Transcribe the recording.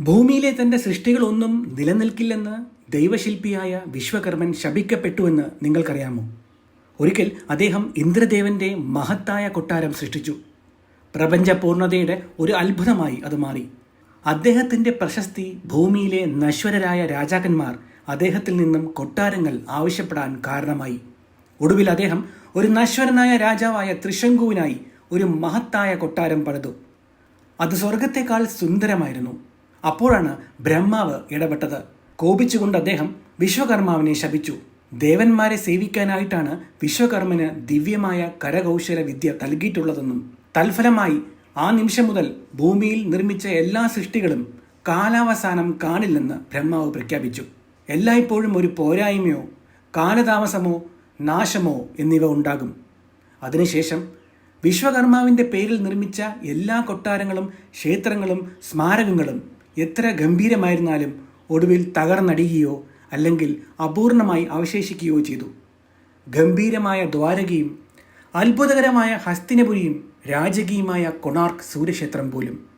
ഭൂമിയിലെ തന്റെ സൃഷ്ടികളൊന്നും നിലനിൽക്കില്ലെന്ന് ദൈവശില്പിയായ വിശ്വകർമ്മൻ ശപിക്കപ്പെട്ടുവെന്ന് നിങ്ങൾക്കറിയാമോ? ഒരിക്കൽ അദ്ദേഹം ഇന്ദ്രദേവന്റെ മഹത്തായ കൊട്ടാരം സൃഷ്ടിച്ചു. പ്രപഞ്ച പൂർണതയുടെ ഒരു അത്ഭുതമായി അത് മാറി. അദ്ദേഹത്തിന്റെ പ്രശസ്തി ഭൂമിയിലെ നശ്വരരായ രാജാക്കന്മാർ അദ്ദേഹത്തിൽ നിന്നും കൊട്ടാരങ്ങൾ ആവശ്യപ്പെടാൻ കാരണമായി. ഒടുവിൽ അദ്ദേഹം ഒരു നശ്വരനായ രാജാവായ ത്രിശങ്കുവിനായി ഒരു മഹത്തായ കൊട്ടാരം പണിതു. അത് സ്വർഗത്തെക്കാൾ സുന്ദരമായിരുന്നു. അപ്പോഴാണ് ബ്രഹ്മാവ് ഇടപെട്ടത്. കോപിച്ചുകൊണ്ട് അദ്ദേഹം വിശ്വകർമാവിനെ ശപിച്ചു. ദേവന്മാരെ സേവിക്കാനായിട്ടാണ് വിശ്വകർമ്മന് ദിവ്യമായ കരകൗശല വിദ്യ നൽകിയിട്ടുള്ളതെന്നും തൽഫലമായി ആ നിമിഷം മുതൽ ഭൂമിയിൽ നിർമ്മിച്ച എല്ലാ സൃഷ്ടികളും കാലാവസാനം കാണില്ലെന്ന് ബ്രഹ്മാവ് പ്രഖ്യാപിച്ചു. എല്ലായ്പ്പോഴും ഒരു പോരായ്മയോ കാലതാമസമോ നാശമോ എന്നിവ ഉണ്ടാകും. അതിനുശേഷം വിശ്വകർമാവിന്റെ പേരിൽ നിർമ്മിച്ച എല്ലാ കൊട്ടാരങ്ങളും ക്ഷേത്രങ്ങളും സ്മാരകങ്ങളും എത്ര ഗംഭീരമായിരുന്നാലും ഒടുവിൽ തകർന്നടിയുകയോ അല്ലെങ്കിൽ അപൂർണമായി അവശേഷിക്കുകയോ ചെയ്തു. ഗംഭീരമായ ദ്വാരകയും അത്ഭുതകരമായ ഹസ്തിനപുരിയും രാജകീയമായ കൊണാർക്ക് സൂര്യക്ഷേത്രം പോലും.